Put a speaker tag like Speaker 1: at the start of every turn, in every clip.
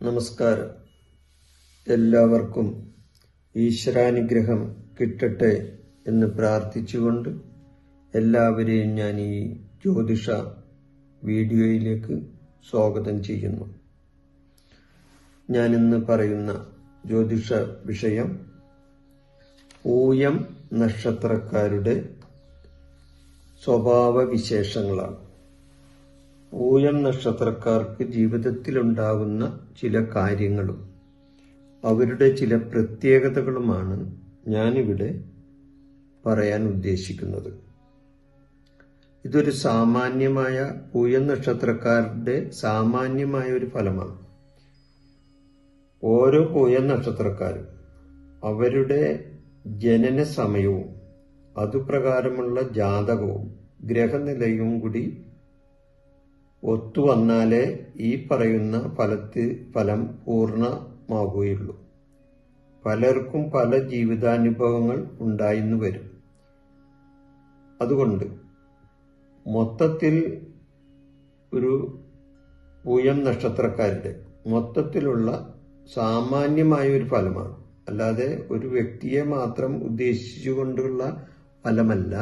Speaker 1: നമസ്കാരം. എല്ലാവർക്കും ഈശ്വരാനുഗ്രഹം കിട്ടട്ടെ എന്ന് പ്രാർത്ഥിച്ചുകൊണ്ട് എല്ലാവരെയും ഞാൻ ഈ ജ്യോതിഷ വീഡിയോയിലേക്ക് സ്വാഗതം ചെയ്യുന്നു. ഞാനിന്ന് പറയുന്ന ജ്യോതിഷ വിഷയം പൂയം നക്ഷത്രക്കാരുടെ സ്വഭാവ വിശേഷങ്ങളാണ് പൂയം നക്ഷത്രക്കാർക്ക് ജീവിതത്തിലുണ്ടാകുന്ന ചില കാര്യങ്ങളും അവരുടെ ചില പ്രത്യേകതകളുമാണ് ഞാനിവിടെ പറയാൻ ഉദ്ദേശിക്കുന്നത്. ഇതൊരു സാമാന്യമായ പൂയം നക്ഷത്രക്കാരുടെ സാമാന്യമായ ഒരു ഫലമാണ്. ഓരോ പൂയം നക്ഷത്രക്കാരും അവരുടെ ജനന സമയവും അതുപ്രകാരമുള്ള ജാതകവും ഗ്രഹനിലയും കൂടി ഒത്തുവന്നാലേ ഈ പറയുന്ന ഫലത്ത് ഫലം പൂർണമാകുകയുള്ളൂ പലർക്കും പല ജീവിതാനുഭവങ്ങൾ ഉണ്ടായിന്ന് വരും. അതുകൊണ്ട് മൊത്തത്തിൽ ഒരു പൂയം നക്ഷത്രക്കാരുടെ മൊത്തത്തിലുള്ള സാമാന്യമായ ഒരു ഫലമാണ്. അല്ലാതെ ഒരു വ്യക്തിയെ മാത്രം ഉദ്ദേശിച്ചുകൊണ്ടുള്ള ഫലമല്ല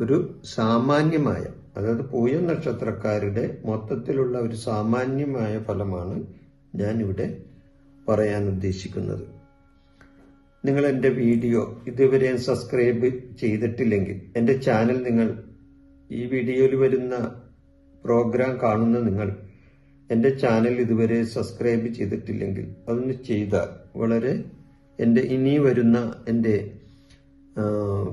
Speaker 1: ഒരു സാമാന്യമായ അതായത് പൂയം നക്ഷത്രക്കാരുടെ മൊത്തത്തിലുള്ള ഒരു സാമാന്യമായ ഫലമാണ് ഞാൻ ഇവിടെ പറയാൻ ഉദ്ദേശിക്കുന്നത്. നിങ്ങൾ എന്റെ വീഡിയോ ഇതുവരെ സബ്സ്ക്രൈബ് ചെയ്തിട്ടില്ലെങ്കിൽ എന്റെ ചാനൽ നിങ്ങൾ ഈ വീഡിയോയിൽ വരുന്ന പ്രോഗ്രാം കാണുന്ന നിങ്ങൾ എന്റെ ചാനൽ ഇതുവരെ സബ്സ്ക്രൈബ് ചെയ്തിട്ടില്ലെങ്കിൽ അതൊന്ന് ചെയ്താൽ വളരെ എന്റെ ഇനി വരുന്ന എന്റെ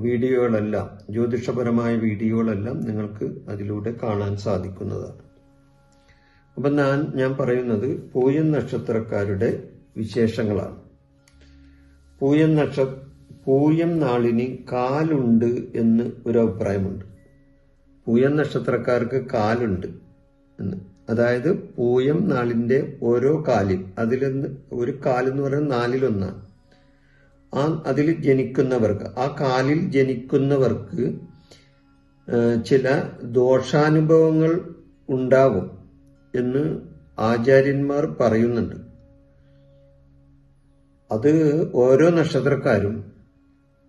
Speaker 1: വീഡിയോകളെല്ലാം ജ്യോതിഷപരമായ വീഡിയോകളെല്ലാം നിങ്ങൾക്ക് അതിലൂടെ കാണാൻ സാധിക്കുന്നതാണ്. അപ്പം ഞാൻ ഞാൻ പറയുന്നത് പൂയൻ നക്ഷത്രക്കാരുടെ വിശേഷങ്ങളാണ്. പൂയൻ നക്ഷ പൂയം നാളിന് കാലുണ്ട് എന്ന് ഒരു അഭിപ്രായമുണ്ട് പൂയം നക്ഷത്രക്കാർക്ക് കാലുണ്ട് എന്ന്. അതായത് പൂയം നാളിന്റെ ഓരോ കാലിൽ അതിലൊന്ന് ഒരു കാലെന്ന് പറയുന്നത് നാലിലൊന്നാണ്. ആ അതിൽ ജനിക്കുന്നവർക്ക് ആ കാലിൽ ജനിക്കുന്നവർക്ക് ചില ദോഷാനുഭവങ്ങൾ ഉണ്ടാവും എന്ന് ആചാര്യന്മാർ പറയുന്നുണ്ട്. അത് ഓരോ നക്ഷത്രക്കാരും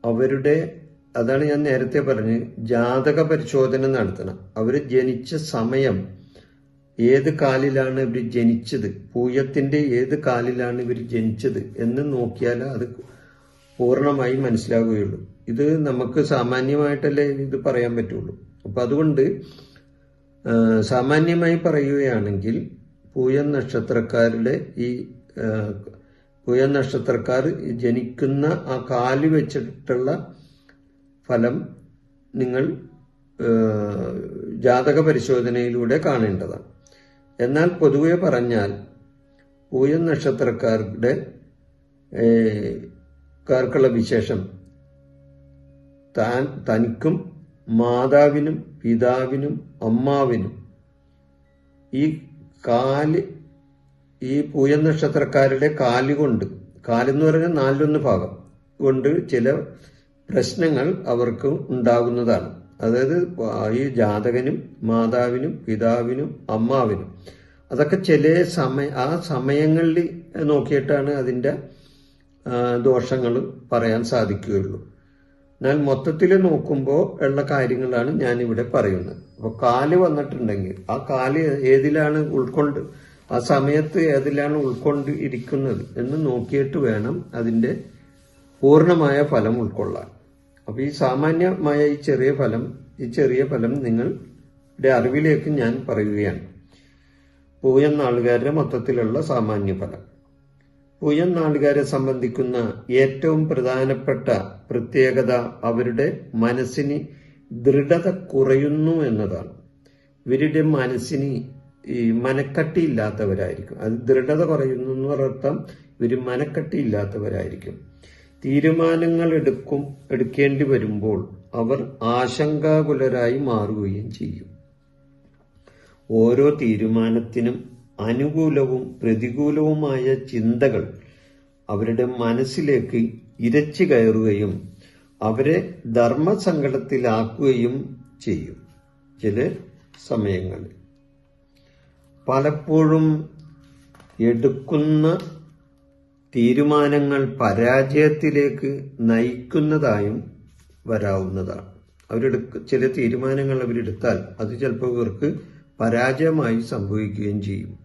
Speaker 1: അവരുടെ അതാണ് ഞാൻ നേരത്തെ പറഞ്ഞ് ജാതക പരിശോധന നടത്തണം. അവർ ജനിച്ച സമയം ഏത് കാലിലാണ് ഇവർ ജനിച്ചത് പൂയത്തിന്റെ ഏത് കാലിലാണ് ഇവർ ജനിച്ചത് എന്ന് നോക്കിയാൽ അത് പൂർണമായി മനസ്സിലാവുകയുള്ളൂ. ഇത് നമുക്ക് സാമാന്യമായിട്ടല്ലേ ഇത് പറയാൻ പറ്റുള്ളൂ. അപ്പൊ അതുകൊണ്ട് സാമാന്യമായി പറയുകയാണെങ്കിൽ പൂയൻ നക്ഷത്രക്കാരുടെ ഈ പൂയൻ നക്ഷത്രക്കാർ ജനിക്കുന്ന ആ കാൽ വെച്ചിട്ടുള്ള ഫലം നിങ്ങൾ ജാതക പരിശോധനയിലൂടെ കാണേണ്ടതാണ്. എന്നാൽ പൊതുവെ പറഞ്ഞാൽ പൂയൻ നക്ഷത്രക്കാരുടെ കാർക്കുള്ള വിശേഷം. താൻ തനിക്കും മാതാവിനും പിതാവിനും അമ്മാവിനും ഈ കാൽ ഈ പൂയ നക്ഷത്രക്കാരുടെ കാലുകൊണ്ട് കാലെന്ന് പറഞ്ഞാൽ നാലിലൊന്ന് ഭാഗം കൊണ്ട് ചില പ്രശ്നങ്ങൾ അവർക്ക് ഉണ്ടാകുന്നതാണ്. അതായത് ഈ ജാതകനും മാതാവിനും പിതാവിനും അമ്മാവിനും അതൊക്കെ ചില സമയ ആ സമയങ്ങളിൽ നോക്കിയിട്ടാണ് അതിന്റെ ദോഷങ്ങൾ പറയാൻ സാധിക്കുകയുള്ളൂ. എന്നാൽ മൊത്തത്തിൽ നോക്കുമ്പോൾ ഉള്ള കാര്യങ്ങളാണ് ഞാൻ ഇവിടെ പറയുന്നത്. അപ്പോൾ കാൽ വന്നിട്ടുണ്ടെങ്കിൽ ആ കാൽ ഏതിലാണ് ഉൾക്കൊണ്ട് ആ സമയത്ത് ഏതിലാണ് ഉൾക്കൊണ്ട് ഇരിക്കുന്നത് എന്ന് നോക്കിയിട്ട് വേണം അതിന്റെ പൂർണമായ ഫലം ഉൾക്കൊള്ളാൻ. അപ്പൊ ഈ സാമാന്യമായ ഈ ചെറിയ ഫലം ഈ ചെറിയ ഫലം നിങ്ങളുടെ അറിവിലേക്ക് ഞാൻ പറയുകയാണ്. പൂയെന്ന ആൾക്കാരുടെ മൊത്തത്തിലുള്ള സാമാന്യ ഫലം. ആൾക്കാരെ സംബന്ധിക്കുന്ന ഏറ്റവും പ്രധാനപ്പെട്ട പ്രത്യേകത അവരുടെ മനസ്സിന് ദൃഢത കുറയുന്നു എന്നതാണ്. ഇവരുടെ മനസ്സിന് ഈ മനക്കട്ടിയില്ലാത്തവരായിരിക്കും. അത് ദൃഢത കുറയുന്നു എന്ന് പറഞ്ഞർത്ഥം ഇവർ മനക്കട്ടിയില്ലാത്തവരായിരിക്കും. തീരുമാനങ്ങൾ എടുക്കും എടുക്കേണ്ടി വരുമ്പോൾ അവർ ആശങ്കാകുലരായി മാറുകയും ചെയ്യും. ഓരോ തീരുമാനത്തിനും അനുകൂലവും പ്രതികൂലവുമായ ചിന്തകൾ അവരുടെ മനസ്സിലേക്ക് ഇരച്ചു കയറുകയും അവരെ ധർമ്മസങ്കടത്തിലാക്കുകയും ചെയ്യും. ചില സമയങ്ങളിൽ പലപ്പോഴും എടുക്കുന്ന തീരുമാനങ്ങൾ പരാജയത്തിലേക്ക് നയിക്കുന്നതായും വരാവുന്നതാണ്. അവരെടുക്ക ചില തീരുമാനങ്ങൾ അവരെടുത്താൽ അത് ചിലപ്പോൾ ഇവർക്ക് പരാജയമായി സംഭവിക്കുകയും ചെയ്യും.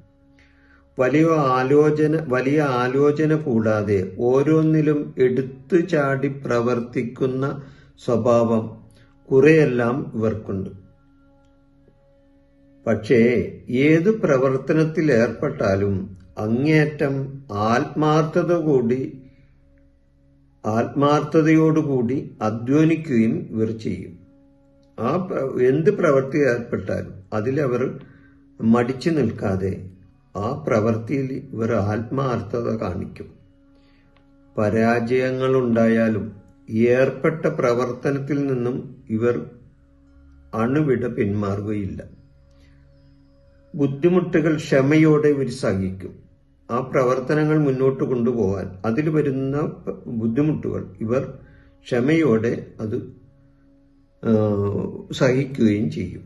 Speaker 1: വലിയ ആലോചന വലിയ ആലോചന കൂടാതെ ഓരോന്നിലും എടുത്തു ചാടി പ്രവർത്തിക്കുന്ന സ്വഭാവം കുറെയെല്ലാം ഇവർക്കുണ്ട്. പക്ഷേ ഏത് പ്രവർത്തനത്തിൽ ഏർപ്പെട്ടാലും അങ്ങേയറ്റം ആത്മാർത്ഥത കൂടി ആത്മാർത്ഥതയോടുകൂടി അധ്വാനിക്കുകയും ഇവർ ചെയ്യും. ആ എന്ത് പ്രവൃത്തി ഏർപ്പെട്ടാലും അതിലവർ മടിച്ചു നിൽക്കാതെ ആ പ്രവൃത്തിയിൽ ഇവർ ആത്മാർത്ഥത കാണിക്കും. പരാജയങ്ങളുണ്ടായാലും ഏർപ്പെട്ട പ്രവർത്തനത്തിൽ നിന്നും ഇവർ അണുവിട പിന്മാറുകയില്ല. ബുദ്ധിമുട്ടുകൾ ക്ഷമയോടെ ഇവർ സഹിക്കും. ആ പ്രവർത്തനങ്ങൾ മുന്നോട്ട് കൊണ്ടുപോകാൻ അതിൽ വരുന്ന ബുദ്ധിമുട്ടുകൾ ഇവർ ക്ഷമയോടെ അത് സഹിക്കുകയും ചെയ്യും.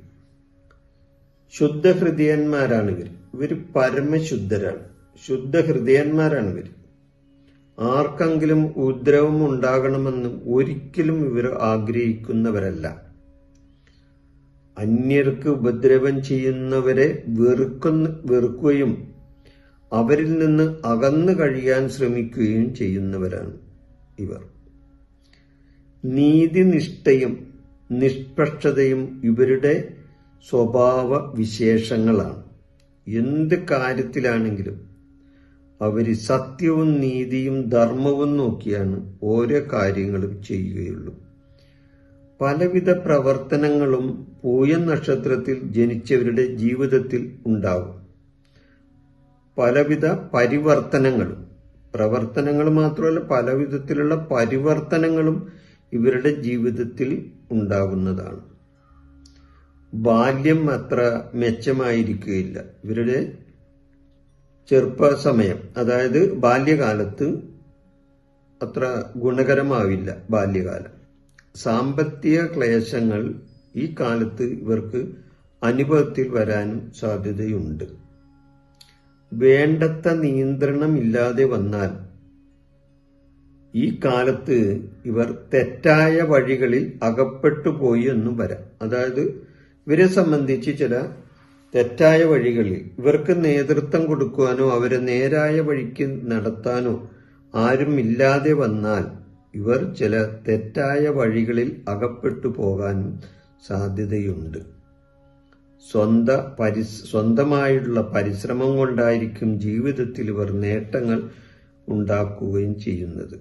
Speaker 1: ശുദ്ധഹൃദയന്മാരാണ് ഇവർ. ഇവർ പരമശുദ്ധരാണ്. ശുദ്ധ ഹൃദയന്മാരാണ് ഇവർ ആർക്കെങ്കിലും ഉദ്രവം ഉണ്ടാകണമെന്ന് ഒരിക്കലും ഇവർ ആഗ്രഹിക്കുന്നവരല്ല. അന്യർക്ക് ഉപദ്രവം ചെയ്യുന്നവരെ വെറുക്കുന്ന വെറുക്കുകയും അവരിൽ നിന്ന് അകന്നു കഴിയാൻ ശ്രമിക്കുകയും ചെയ്യുന്നവരാണ് ഇവർ. നീതിനിഷ്ഠയും നിഷ്പക്ഷതയും ഇവരുടെ സ്വഭാവ വിശേഷങ്ങളാണ് എന്ത് കാര്യത്തിലാണെങ്കിലും അവർ സത്യവും നീതിയും ധർമ്മവും നോക്കിയാണ് ഓരോ കാര്യങ്ങളും ചെയ്യുകയുള്ളൂ. പലവിധ പ്രവർത്തനങ്ങളും പൂയൻ നക്ഷത്രത്തിൽ ജനിച്ചവരുടെ ജീവിതത്തിൽ ഉണ്ടാകും പലവിധ പരിവർത്തനങ്ങളും പ്രവർത്തനങ്ങൾ മാത്രമല്ല പലവിധത്തിലുള്ള പരിവർത്തനങ്ങളും ഇവരുടെ ജീവിതത്തിൽ ഉണ്ടാകുന്നതാണ് ബാല്യം അത്ര മെച്ചമായിരിക്കുകയില്ല. ഇവരുടെ ചെറുപ്പ സമയം അതായത് ബാല്യകാലത്ത് അത്ര ഗുണകരമാവില്ല ബാല്യകാലം. സാമ്പത്തിക ക്ലേശങ്ങൾ ഈ കാലത്ത് ഇവർക്ക് അനുഭവത്തിൽ വരാനും സാധ്യതയുണ്ട്. വേണ്ടത്ര നിയന്ത്രണമില്ലാതെ വന്നാൽ ഈ കാലത്ത് ഇവർ തെറ്റായ വഴികളിൽ അകപ്പെട്ടു പോയി എന്നും വരാം. അതായത് ഇവരെ സംബന്ധിച്ച് ചില തെറ്റായ വഴികളിൽ ഇവർക്ക് നേതൃത്വം കൊടുക്കുവാനോ അവരെ നേരായ വഴിക്ക് നടത്താനോ ആരും ഇല്ലാതെ വന്നാൽ ഇവർ ചില തെറ്റായ വഴികളിൽ അകപ്പെട്ടു പോകാനും സാധ്യതയുണ്ട്. സ്വന്ത പരിസ് സ്വന്തമായുള്ള പരിശ്രമം കൊണ്ടായിരിക്കും ജീവിതത്തിൽ ഇവർ നേട്ടങ്ങൾ ഉണ്ടാക്കുകയും ചെയ്യുന്നത്.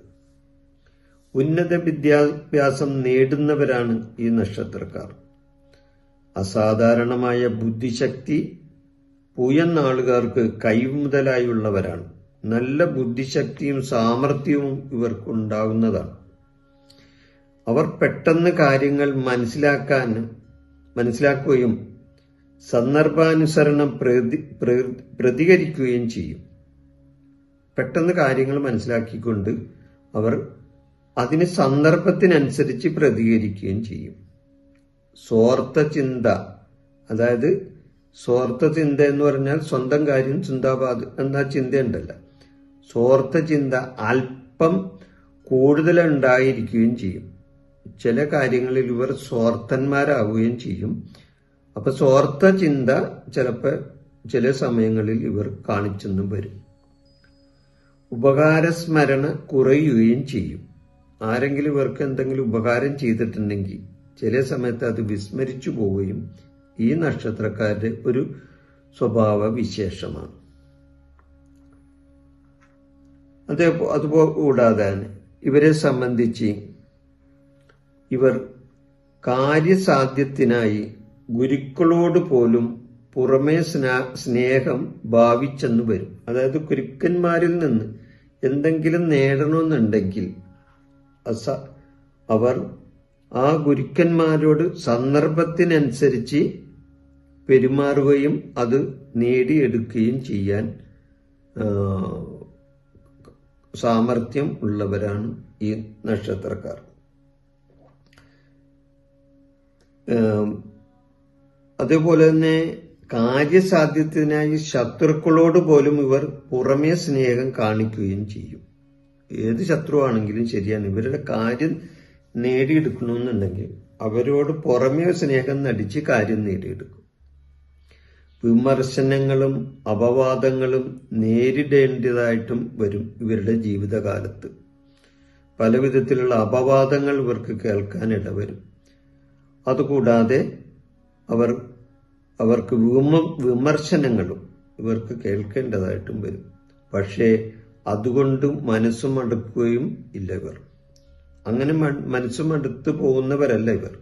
Speaker 1: ഉന്നത വിദ്യാഭ്യാസം നേടുന്നവരാണ് ഈ നക്ഷത്രക്കാർ. അസാധാരണമായ ബുദ്ധിശക്തി പൂയന്നാളുകാർക്ക് കൈമുതലായുള്ളവരാണ്. നല്ല ബുദ്ധിശക്തിയും സാമർഥ്യവും ഇവർക്കുണ്ടാകുന്നതാണ് അവർ പെട്ടെന്ന് കാര്യങ്ങൾ മനസ്സിലാക്കാൻ മനസ്സിലാക്കുകയും സന്ദർഭാനുസരണം പ്രതി പ്ര- പ്രതികരിക്കുകയും ചെയ്യും. പെട്ടെന്ന് കാര്യങ്ങൾ മനസ്സിലാക്കിക്കൊണ്ട് അവർ അതിന് സന്ദർഭത്തിനനുസരിച്ച് പ്രതികരിക്കുകയും ചെയ്യും. സ്വാർത്ഥ ചിന്ത. അതായത് സ്വാർത്ഥ ചിന്ത എന്ന് പറഞ്ഞാൽ സ്വന്തം കാര്യം ചിന്താബാദ് എന്ന ചിന്തയുണ്ടല്ല. സ്വാർത്ഥ ചിന്ത അല്പം കൂടുതൽ ഉണ്ടായിരിക്കുകയും ചെയ്യും. ചില കാര്യങ്ങളിൽ ഇവർ സ്വാർത്ഥന്മാരാവുകയും ചെയ്യും. അപ്പൊ സ്വാർത്ഥ ചിന്ത ചിലപ്പോൾ ചില സമയങ്ങളിൽ ഇവർ കാണിച്ചെന്നും വരും. ഉപകാരസ്മരണ കുറയുകയും ചെയ്യും. ആരെങ്കിലും ഇവർക്ക് എന്തെങ്കിലും ഉപകാരം ചെയ്തിട്ടുണ്ടെങ്കിൽ ചില സമയത്ത് അത് വിസ്മരിച്ചു പോവുകയും ഈ നക്ഷത്രക്കാരുടെ ഒരു സ്വഭാവ വിശേഷമാണ്. അതേ അതുപോ കൂടാതെ ഇവരെ സംബന്ധിച്ച് ഇവർ കാര്യസാധ്യത്തിനായി ഗുരുക്കളോട് പോലും പുറമേ സ്നാ സ്നേഹം ഭാവിച്ചെന്ന് വരും. അതായത് ഗുരുക്കന്മാരിൽ നിന്ന് എന്തെങ്കിലും നേടണമെന്നുണ്ടെങ്കിൽ അസ അവർ ആ ഗുരുക്കന്മാരോട് സന്ദർഭത്തിനനുസരിച്ച് പെരുമാറുകയും അത് നേടിയെടുക്കുകയും ചെയ്യാൻ സാമർഥ്യം ഉള്ളവരാണ് ഈ നക്ഷത്രക്കാർ. അതേപോലെ തന്നെ കാര്യസാധ്യത്തിനായി ശത്രുക്കളോട് പോലും ഇവർ പുറമേ സ്നേഹം കാണിക്കുകയും ചെയ്യും. ഏത് ശത്രുവാണെങ്കിലും ശരിയാണ്. ഇവരുടെ കാര്യം നേടിയെടുക്കണമെന്നുണ്ടെങ്കിൽ അവരോട് പുറമേ സ്നേഹം നടിച്ച് കാര്യം നേടിയെടുക്കും. വിമർശനങ്ങളും അപവാദങ്ങളും നേരിടേണ്ടതായിട്ടും വരും ഇവരുടെ ജീവിതകാലത്ത്. പല വിധത്തിലുള്ള അപവാദങ്ങൾ ഇവർക്ക് കേൾക്കാനിട വരും അതുകൂടാതെ അവർ അവർക്ക് വിമ വിമർശനങ്ങളും ഇവർക്ക് കേൾക്കേണ്ടതായിട്ടും വരും. പക്ഷേ അതുകൊണ്ടും മനസ്സും അടുക്കുകയും ഇല്ല ഇവർ. അങ്ങനെ മനസ്സും അടുത്ത് പോകുന്നവരല്ല ഇവർ.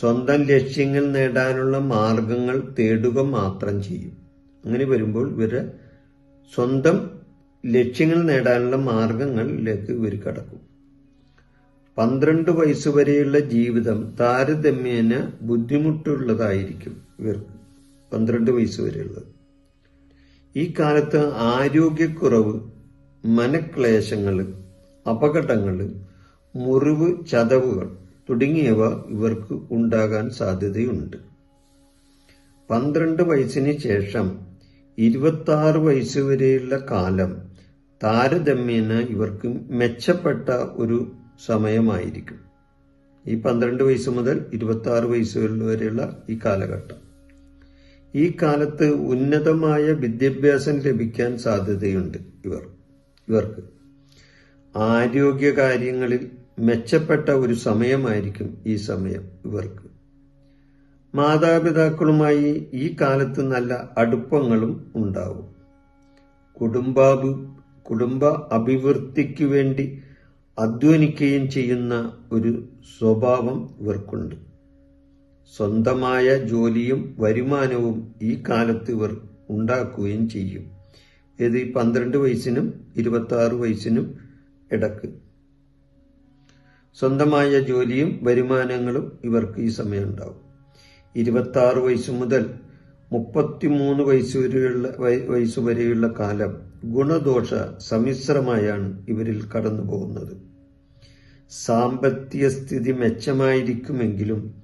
Speaker 1: സ്വന്തം ലക്ഷ്യങ്ങൾ നേടാനുള്ള മാർഗങ്ങൾ തേടുക മാത്രം ചെയ്യും. അങ്ങനെ വരുമ്പോൾ ഇവർ സ്വന്തം ലക്ഷ്യങ്ങൾ നേടാനുള്ള മാർഗങ്ങളിലേക്ക് ഇവർ കടക്കും. പന്ത്രണ്ട് വയസ്സ് വരെയുള്ള ജീവിതം താരതമ്യേന ബുദ്ധിമുട്ടുള്ളതായിരിക്കും ഇവർക്ക് പന്ത്രണ്ട് വയസ്സ് വരെയുള്ളത്. ഈ കാലത്ത് ആരോഗ്യക്കുറവ് മനക്ലേശങ്ങൾ അപകടങ്ങൾ മുറിവ് ചതവുകൾ തുടങ്ങിയവ ഇവർക്ക് ഉണ്ടാകാൻ സാധ്യതയുണ്ട്. പന്ത്രണ്ട് വയസ്സിന് ശേഷം ഇരുപത്തി ആറ് വയസ്സ് വരെയുള്ള കാലം താരതമ്യേന ഇവർക്ക് മെച്ചപ്പെട്ട ഒരു സമയമായിരിക്കും. ഈ പന്ത്രണ്ട് വയസ്സ് മുതൽ ഇരുപത്തി ആറ് വയസ്സ് വരെയുള്ള ഈ കാലഘട്ടം. ഈ കാലത്ത് ഉന്നതമായ വിദ്യാഭ്യാസം ലഭിക്കാൻ സാധ്യതയുണ്ട് ഇവർ ഇവർക്ക്. ആരോഗ്യ കാര്യങ്ങളിൽ മെച്ചപ്പെട്ട ഒരു സമയമായിരിക്കും ഈ സമയം ഇവർക്ക്. മാതാപിതാക്കളുമായി ഈ കാലത്ത് നല്ല അടുപ്പങ്ങളും ഉണ്ടാവും. കുടുംബാഭി കുടുംബ അഭിവൃദ്ധിക്ക് വേണ്ടി അധ്വാനിക്കുകയും ചെയ്യുന്ന ഒരു സ്വഭാവം ഇവർക്കുണ്ട്. സ്വന്തമായ ജോലിയും വരുമാനവും ഈ കാലത്ത് ഇവർ ഉണ്ടാക്കുകയും ചെയ്യും. ഇത് പന്ത്രണ്ട് വയസ്സിനും ഇരുപത്തി വയസ്സിനും ഇടയ്ക്ക്. സ്വന്തമായ ജോലിയും വരുമാനങ്ങളും ഇവർക്ക് ഈ സമയം ഉണ്ടാവും. ഇരുപത്തി ആറ് വയസ്സ് മുതൽ മുപ്പത്തിമൂന്ന് വയസ്സ് വരെയുള്ള വയസ്സ് വരെയുള്ള കാലം ഗുണദോഷ സമ്മിശ്രമായാണ് ഇവരിൽ കടന്നു പോകുന്നത്. സാമ്പത്തിക സ്ഥിതി മെച്ചമായിരിക്കുമെങ്കിലും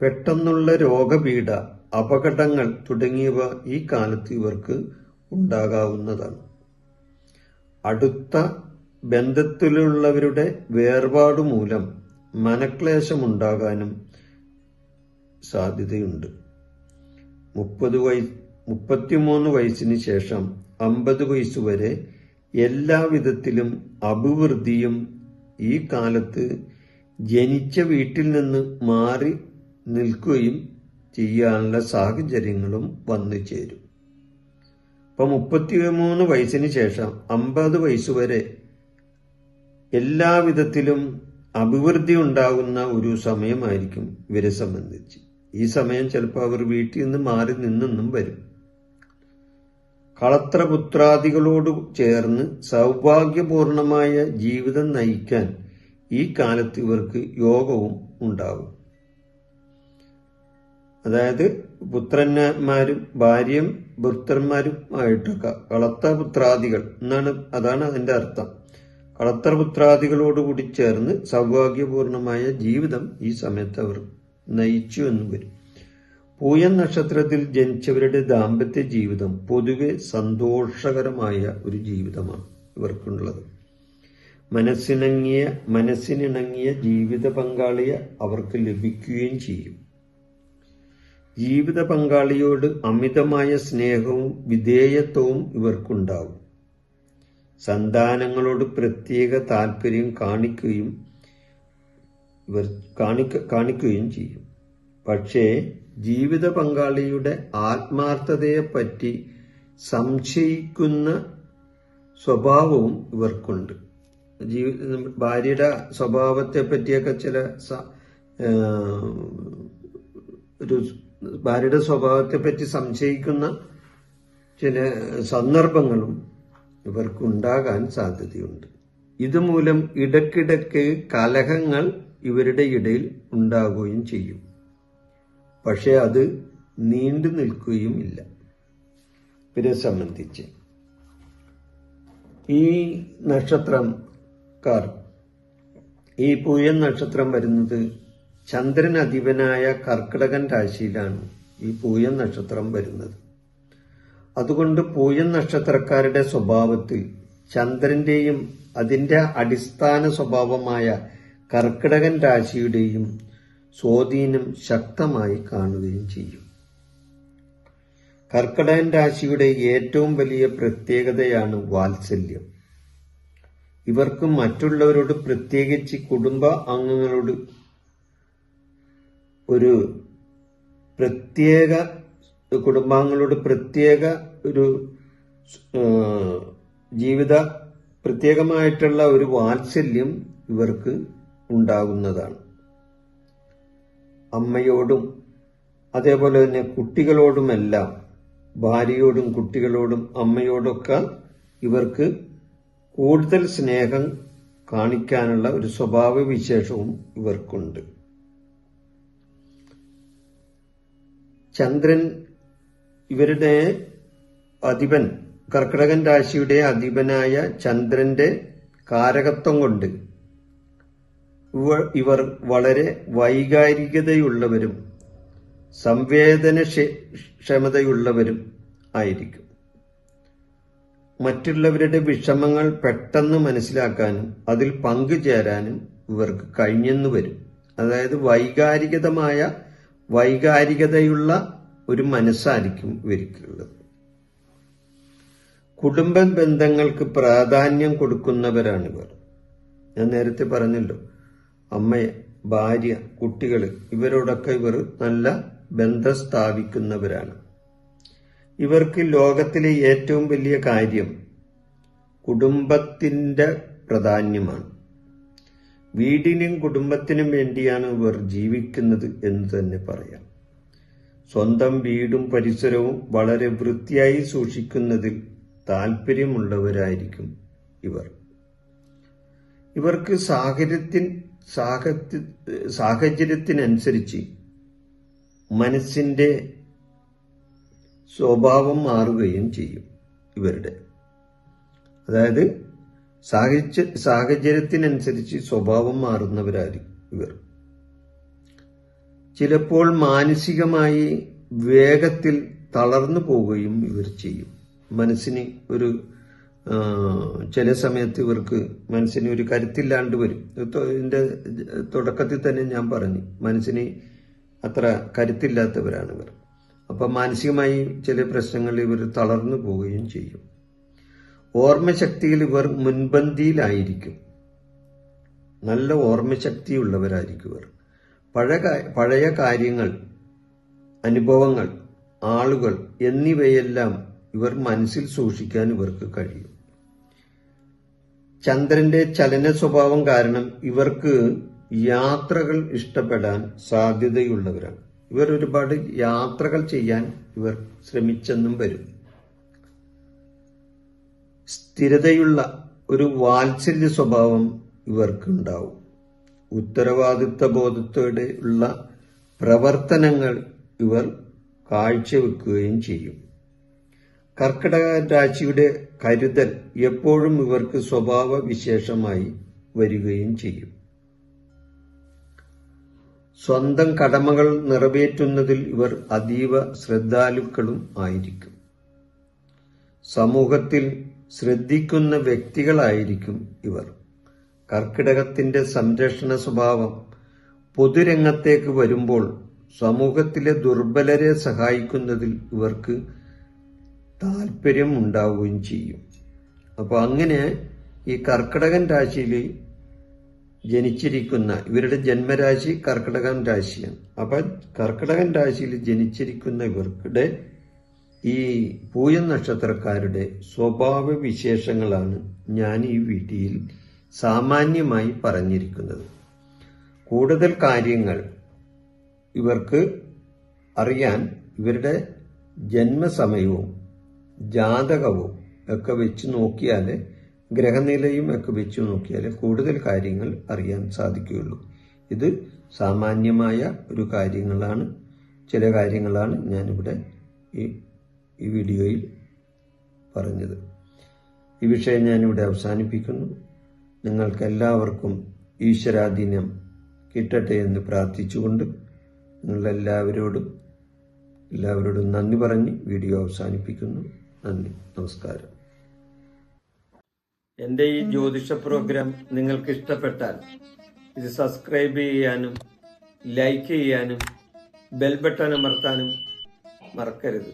Speaker 1: പെട്ടെന്നുള്ള രോഗപീഠ അപകടങ്ങൾ തുടങ്ങിയവ ഈ കാലത്ത് ഇവർക്ക് ഉണ്ടാകാവുന്നതാണ്. അടുത്ത ബന്ധത്തിലുള്ളവരുടെ വേർപാട് മൂലം മനക്ലേശമുണ്ടാകാനും സാധ്യതയുണ്ട്. മുപ്പത് വയസ്സ് മുപ്പത്തിമൂന്ന് വയസ്സിന് ശേഷം അമ്പത് വയസ്സ് വരെ എല്ലാവിധത്തിലും അഭിവൃദ്ധിയും ഈ കാലത്ത് ജനിച്ച വീട്ടിൽ നിന്ന് മാറി നിൽക്കുകയും ചെയ്യാനുള്ള സാഹചര്യങ്ങളും വന്നു ചേരും. ഇപ്പൊ മുപ്പത്തിമൂന്ന് വയസ്സിന് ശേഷം അമ്പത് വയസ്സ് വരെ എല്ലാവിധത്തിലും അഭിവൃദ്ധി ഉണ്ടാകുന്ന ഒരു സമയമായിരിക്കും ഇവരെ സംബന്ധിച്ച്. ഈ സമയം ചിലപ്പോൾ അവർ വീട്ടിൽ നിന്ന് മാറി നിന്നെന്നും വരും. കളത്രപുത്രാദികളോട് ചേർന്ന് സൗഭാഗ്യപൂർണമായ ജീവിതം നയിക്കാൻ ഈ കാലത്ത് ഇവർക്ക് യോഗവും ഉണ്ടാകും. അതായത് പുത്രന്മാരും ഭാര്യയും ഭർത്തന്മാരും ആയിട്ടൊക്കെ കളത്രപുത്രാദികൾ എന്നാണ് അതാണ് അതിന്റെ അർത്ഥം. കളത്രപുത്രാദികളോടുകൂടി ചേർന്ന് സൗഭാഗ്യപൂർണമായ ജീവിതം ഈ സമയത്ത് അവർ നയിച്ചു എന്ന് വരും. പൂയൻ നക്ഷത്രത്തിൽ ജനിച്ചവരുടെ ദാമ്പത്യ ജീവിതം പൊതുവെ സന്തോഷകരമായ ഒരു ജീവിതമാണ് ഇവർക്കുള്ളത്. മനസ്സിണങ്ങിയ മനസ്സിനിണങ്ങിയ ജീവിത പങ്കാളിയെ അവർക്ക് ലഭിക്കുകയും ചെയ്യും. ജീവിത പങ്കാളിയോട് അമിതമായ സ്നേഹവും വിധേയത്വവും ഇവർക്കുണ്ടാവും. സന്താനങ്ങളോട് പ്രത്യേക താല്പര്യം കാണിക്കുകയും കാണിക്ക കാണിക്കുകയും ചെയ്യും. പക്ഷേ ജീവിത പങ്കാളിയുടെ ആത്മാർത്ഥതയെപ്പറ്റി സംശയിക്കുന്ന സ്വഭാവവും ഇവർക്കുണ്ട്. ജീവി ഭാര്യയുടെ സ്വഭാവത്തെ പറ്റിയൊക്കെ ചില ഒരു ഭാര്യയുടെ സ്വഭാവത്തെ പറ്റി സംശയിക്കുന്ന ചില സന്ദർഭങ്ങളും ഇവർക്കുണ്ടാകാൻ സാധ്യതയുണ്ട്. ഇതുമൂലം ഇടക്കിടക്ക് കലഹങ്ങൾ ഇവരുടെ ഇടയിൽ ഉണ്ടാകുകയും ചെയ്യും. പക്ഷേ അത് നീണ്ടു നിൽക്കുകയും ഇല്ല. ഇവരെ സംബന്ധിച്ച്. ഈ നക്ഷത്രംകാർ ഈ പൂയൻ നക്ഷത്രം വരുന്നത് ചന്ദ്രൻ അധിപനായ കർക്കിടകൻ രാശിയിലാണ് ഈ പൂയൻ നക്ഷത്രം വരുന്നത്. അതുകൊണ്ട് പൂയം നക്ഷത്രക്കാരുടെ സ്വഭാവത്തിൽ ചന്ദ്രന്റെയും അതിന്റെ അടിസ്ഥാന സ്വഭാവമായ കർക്കിടകൻ രാശിയുടെയും സ്വാധീനം ശക്തമായി കാണുകയും ചെയ്യും. കർക്കിടകൻ രാശിയുടെ ഏറ്റവും വലിയ പ്രത്യേകതയാണ് വാത്സല്യം. ഇവർക്ക് മറ്റുള്ളവരോട് പ്രത്യേകിച്ച് കുടുംബ അംഗങ്ങളോട് ഒരു പ്രത്യേക കുടുംബാംഗങ്ങളോട് പ്രത്യേക ഒരു ജീവിത പ്രത്യേകമായിട്ടുള്ള ഒരു വാത്സല്യം ഇവർക്ക് ഉണ്ടാകുന്നതാണ്. അമ്മയോടും അതേപോലെ തന്നെ കുട്ടികളോടുമെല്ലാം ഭാര്യയോടും കുട്ടികളോടും അമ്മയോടൊക്കെ ഇവർക്ക് കൂടുതൽ സ്നേഹം കാണിക്കാനുള്ള ഒരു സ്വഭാവ വിശേഷവും ഇവർക്കുണ്ട്. ചന്ദ്രൻ ഇവരുടെ അധിപൻ കർക്കിടകൻ രാശിയുടെ അധിപനായ ചന്ദ്രന്റെ കാരകത്വം കൊണ്ട് ഇവർ വളരെ വൈകാരികതയുള്ളവരും സംവേദന ക്ഷമതയുള്ളവരും ആയിരിക്കും. മറ്റുള്ളവരുടെ വിഷമങ്ങൾ പെട്ടെന്ന് മനസ്സിലാക്കാനും അതിൽ പങ്കുചേരാനും ഇവർക്ക് കഴിഞ്ഞെന്ന് വരും. അതായത് വൈകാരികതമായ വൈകാരികതയുള്ള ഒരു മനസ്സായിരിക്കും ഇവർക്കുള്ളത് കുടുംബ ബന്ധങ്ങൾക്ക് പ്രാധാന്യം കൊടുക്കുന്നവരാണ് ഇവർ ഞാൻ നേരത്തെ പറഞ്ഞല്ലോ അമ്മ ഭാര്യ കുട്ടികൾ ഇവരോടൊക്കെ ഇവർ നല്ല ബന്ധം സ്ഥാപിക്കുന്നവരാണ്. ഇവർക്ക് ലോകത്തിലെ ഏറ്റവും വലിയ കാര്യം കുടുംബത്തിന്റെ പ്രാധാന്യമാണ്. വീടിനും കുടുംബത്തിനും വേണ്ടിയാണ് ഇവർ ജീവിക്കുന്നത് എന്ന് തന്നെ പറയാം. സ്വന്തം വീടും പരിസരവും വളരെ വൃത്തിയായി സൂക്ഷിക്കുന്നതിൽ താല്പര്യമുള്ളവരായിരിക്കും ഇവർ. ഇവർക്ക് സാഹചര്യത്തിൻ സാഹചര്യ സാഹചര്യത്തിനനുസരിച്ച് മനസ്സിന്റെ സ്വഭാവം മാറുകയും ചെയ്യും ഇവരുടെ. അതായത് സാഹചര്യ സാഹചര്യത്തിനനുസരിച്ച് സ്വഭാവം മാറുന്നവരായിരിക്കും ഇവർ. ചിലപ്പോൾ മാനസികമായി വേഗത്തിൽ തളർന്നു പോവുകയും ഇവർ ചെയ്യും. മനസ്സിന് ഒരു ചില സമയത്ത് ഇവർക്ക് മനസ്സിന് ഒരു കരുത്തില്ലാണ്ട് വരും. ഇത് ഇതിന്റെ തുടക്കത്തിൽ തന്നെ ഞാൻ പറഞ്ഞു മനസ്സിന് അത്ര കരുത്തില്ലാത്തവരാണ് ഇവർ അപ്പം മാനസികമായി ചില പ്രശ്നങ്ങൾ ഇവർ തളർന്നു പോവുകയും ചെയ്യും. ഓർമ്മശക്തിയിൽ ഇവർ മുൻപന്തിയിലായിരിക്കും. നല്ല ഓർമ്മശക്തിയുള്ളവരായിരിക്കും ഇവർ. പഴയ പഴയ കാര്യങ്ങൾ അനുഭവങ്ങൾ ആളുകൾ എന്നിവയെല്ലാം ഇവർ മനസ്സിൽ സൂക്ഷിക്കാൻ ഇവർക്ക് കഴിയും. ചന്ദ്രന്റെ ചലന സ്വഭാവം കാരണം ഇവർക്ക് യാത്രകൾ ഇഷ്ടപ്പെടാൻ സാധ്യതയുള്ളവരാണ്. ഇവർ ഒരുപാട് യാത്രകൾ ചെയ്യാൻ ഇവർ ശ്രമിച്ചെന്നും വരും. സ്ഥിരതയുള്ള ഒരു വാത്സല്യ സ്വഭാവം ഇവർക്കുണ്ടാവും. ഉത്തരവാദിത്വ ബോധത്തോടെ ഉള്ള പ്രവർത്തനങ്ങൾ ഇവർ കാഴ്ചവെക്കുകയും ചെയ്യും. കർക്കിടക രാശിയുടെ കരുതൽ എപ്പോഴും ഇവർക്ക് സ്വഭാവ വിശേഷമായി വരികയും ചെയ്യും. സ്വന്തം കടമകൾ നിറവേറ്റുന്നതിൽ ഇവർ അതീവ ശ്രദ്ധാലുക്കളും ആയിരിക്കും. സമൂഹത്തിൽ ശ്രദ്ധിക്കുന്ന വ്യക്തികളായിരിക്കും ഇവർ. കർക്കിടകത്തിന്റെ സംരക്ഷണ സ്വഭാവം പൊതുരംഗത്തേക്ക് വരുമ്പോൾ സമൂഹത്തിലെ ദുർബലരെ സഹായിക്കുന്നതിൽ ഇവർക്ക് താല്പര്യം ഉണ്ടാവുകയും ചെയ്യും. അപ്പോൾ അങ്ങനെ ഈ കർക്കിടകൻ രാശിയിൽ ജനിച്ചിരിക്കുന്ന ഇവരുടെ ജന്മരാശി കർക്കിടകൻ രാശിയാണ്. അപ്പൊ കർക്കിടകൻ രാശിയിൽ ജനിച്ചിരിക്കുന്ന ഇവർക്കിടെ ഈ പൂയം നക്ഷത്രക്കാരുടെ സ്വഭാവ വിശേഷങ്ങളാണ് ഞാൻ ഈ വീഡിയോയിൽ സാമാന്യമായി പറഞ്ഞിരിക്കുന്നത്. കൂടുതൽ കാര്യങ്ങൾ ഇവർക്ക് അറിയാൻ ഇവരുടെ ജന്മസമയവും ജാതകവും ഒക്കെ വെച്ച് നോക്കിയാൽ ഗ്രഹനിലയും ഒക്കെ വെച്ച് നോക്കിയാൽ കൂടുതൽ കാര്യങ്ങൾ അറിയാൻ സാധിക്കുകയുള്ളൂ. ഇത് സാമാന്യമായ ഒരു കാര്യങ്ങളാണ്. ചില കാര്യങ്ങളാണ് ഞാനിവിടെ ഈ ഈ വീഡിയോയിൽ പറഞ്ഞത്. ഈ വിഷയം ഞാനിവിടെ അവസാനിപ്പിക്കുന്നു. നിങ്ങൾക്കെല്ലാവർക്കും ഈശ്വരാധീനം കിട്ടട്ടെ എന്ന് പ്രാർത്ഥിച്ചുകൊണ്ട് നിങ്ങളെല്ലാവരോടും എല്ലാവരോടും നന്ദി പറഞ്ഞ് വീഡിയോ അവസാനിപ്പിക്കുന്നു. നന്ദി. നമസ്കാരം. എന്റെ ഈ ജ്യോതിഷ പ്രോഗ്രാം നിങ്ങൾക്ക് ഇഷ്ടപ്പെട്ടാൽ ഇത് സബ്സ്ക്രൈബ് ചെയ്യാനും ലൈക്ക് ചെയ്യാനും ബെൽ ബട്ടൺ അമർത്താനും മറക്കരുത്.